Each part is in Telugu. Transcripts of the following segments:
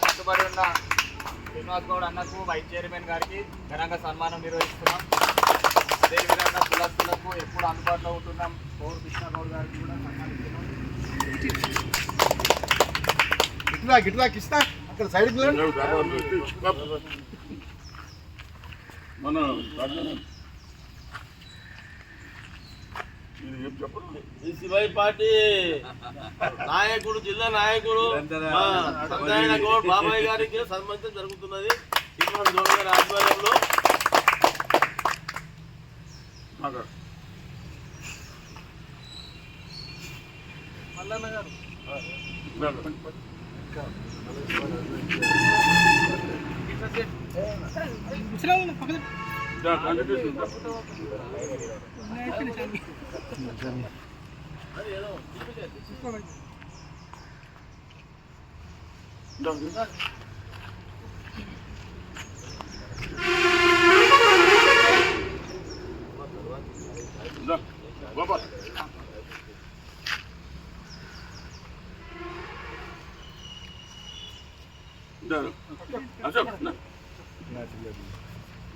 కట్టుబడి ఉన్న శ్రీనివాస్ గౌడ్ అన్నకు వైస్ చైర్మన్ గారికి ఘనంగా సన్మానం నిర్వహిస్తున్నాం అదేవిధంగా కులస్తులకు ఎప్పుడు అందుబాటులో ఉంటున్నాం పౌరు కృష్ణ గౌడ్ గారికి కూడా సన్మానిస్తున్నాం గిట్లా గిట్లా కృష్ణ అక్కడ సైడ్ మన పార్టీ నాయకుడు జిల్లా నాయకుడు మా సంగాయన గౌడ్ బాబాయ్ గారికి సన్మానించడం జరుగుతున్నది. శ్రీనివాస్ గౌడ్ గారి ఆధ్వర్యంలో. Mallanna garu. Baba. Dur. Açıp.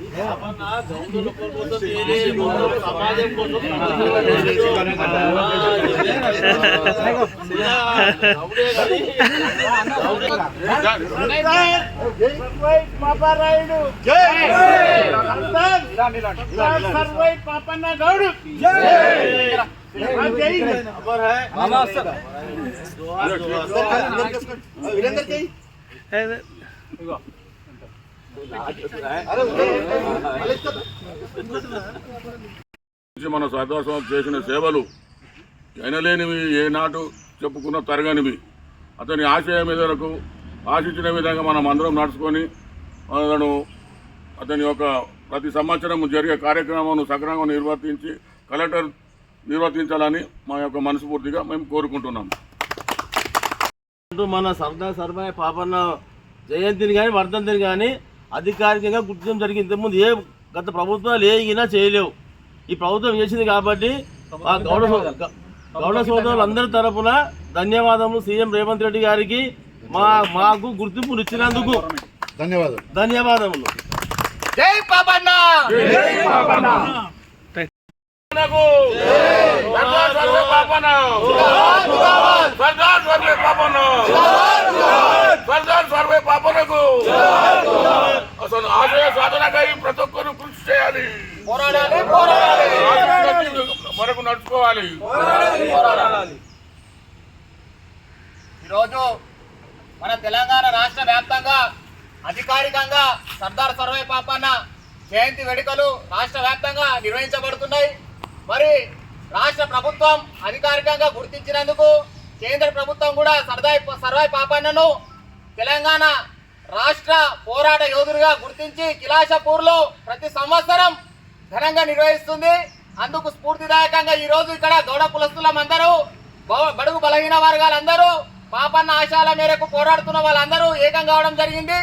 కానీ రా. దా పాపన్న గౌడుల కోసం తేలే, గౌడుల సమాజం కోసం గౌడే గారి అమర్ హై జోహార్ జోహార్ వీరేందర్ కి? నుంచి మన సర్దాసం చేసిన సేవలు ఎనలేనివి ఏనాటు చెప్పుకున్న తరగనివి. అతని ఆశయం మేరకు ఆశించిన విధంగా మనం అందరం నడుచుకొని అతను అతని యొక్క ప్రతి సంవత్సరం జరిగే కార్యక్రమాలను సక్రమంగా నిర్వర్తించి కలెక్టర్ నిర్వర్తించాలని మా యొక్క మనస్ఫూర్తిగా మేము కోరుకుంటున్నాం. అంటూ మన సర్దార్ సర్వాయ పాపన్న జయంతిని కానీ వర్ధంతిని కానీ అధికారికంగా గుర్తించడం జరిగింది. ఇంతకుముందు ఏ గత ప్రభుత్వాలు ఏగినా చేయలేవు. ఈ ప్రభుత్వం చేసింది కాబట్టి గౌడ సో- గ- గౌడ సోదరులందరి తరపున ధన్యవాదములు సీఎం రేవంత్ రెడ్డి గారికి. మా మాకు గుర్తింపును ఇచ్చినందుకు ధన్యవాదాలు. ధన్యవాదములు. జై పాపన్న సర్వే పాపన సర్దార్ సర్వే పాపనకు అసలు ఆశయ సాధనకై ప్రతి ఒక్కరు కృషి చేయాలి పోరాడాలి పోరాడాలి వరకు నడుచుకోవాలి. ఈరోజు మన తెలంగాణ రాష్ట్ర వ్యాప్తంగా అధికారికంగా సర్దార్ సర్వే పాపన్న జయంతి వేడుకలు రాష్ట్ర వ్యాప్తంగా నిర్వహించబడుతున్నాయి. మరి రాష్ట్ర ప్రభుత్వం అధికారికంగా గుర్తించినందుకు కేంద్ర ప్రభుత్వం కూడా సర్దాయ్ సర్వాయి పాపన్నను తెలంగాణ రాష్ట్ర పోరాట యోధుడిగా గుర్తించి కిలాషపూర్లో ప్రతి సంవత్సరం ఘనంగా నిర్వహిస్తుంది. అందుకు స్ఫూర్తిదాయకంగా ఈ రోజు ఇక్కడ గౌడ కులస్తులం అందరూ బడుగు బలహీన వర్గాలందరూ పాపన్న ఆశాల మేరకు పోరాడుతున్న వాళ్ళందరూ ఏకం కావడం జరిగింది.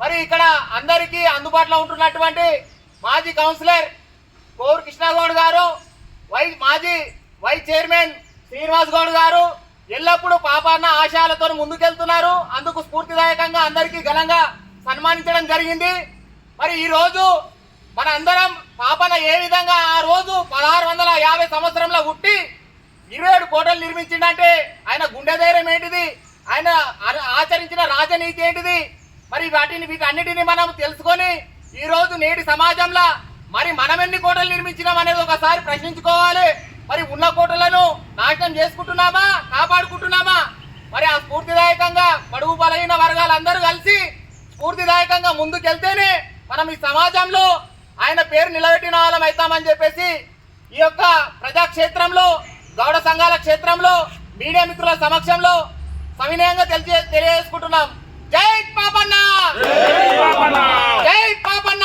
మరి ఇక్కడ అందరికీ అందుబాటులో ఉంటున్నటువంటి మాజీ కౌన్సిలర్ కోరు కృష్ణగౌడ్ గారు వై మాజీ వైస్ చైర్మన్ శ్రీనివాస్ గౌడ్ గారు ఎల్లప్పుడూ పాపన్న ఆశయాలతో ముందుకెళ్తున్నారు. అందుకు స్ఫూర్తిదాయకంగా అందరికీ ఘనంగా సన్మానించడం జరిగింది. మరి ఈరోజు మన అందరం పాపన ఏ విధంగా ఆ రోజు పదహారు వందల యాభై సంవత్సరంలో పుట్టి ఇరవై ఏడు కోటలు నిర్మించిండంటే ఆయన గుండె ధైర్యం ఏంటిది? ఆయన ఆచరించిన రాజనీతి ఏంటిది? మరి వాటిని వీటన్నిటిని మనం తెలుసుకొని ఈ రోజు నేటి సమాజంలో మరి మనం ఎన్ని కోటలు నిర్మించినాం అనేది ఒకసారి ప్రశ్నించుకోవాలి. మరి ఉన్న కోటలను నాశనం చేసుకుంటున్నామా? కాపాడుకుంటున్నామా? మరి ఆ స్ఫూర్తిదాయకంగా పడుగు బలహీన వర్గాలందరూ కలిసి స్ఫూర్తిదాయకంగా ముందుకెళ్తేనే మనం ఈ సమాజంలో ఆయన పేరు నిలబెట్టిన వాళ్ళం అవుతామని చెప్పేసి ఈ యొక్క ప్రజాక్షేత్రంలో గౌడ సంఘాల క్షేత్రంలో మీడియా మిత్రుల సమక్షంలో సవినయంగా తెలియ తెలియజేసుకుంటున్నాం. జై పాపన్న! జై పాపన్న!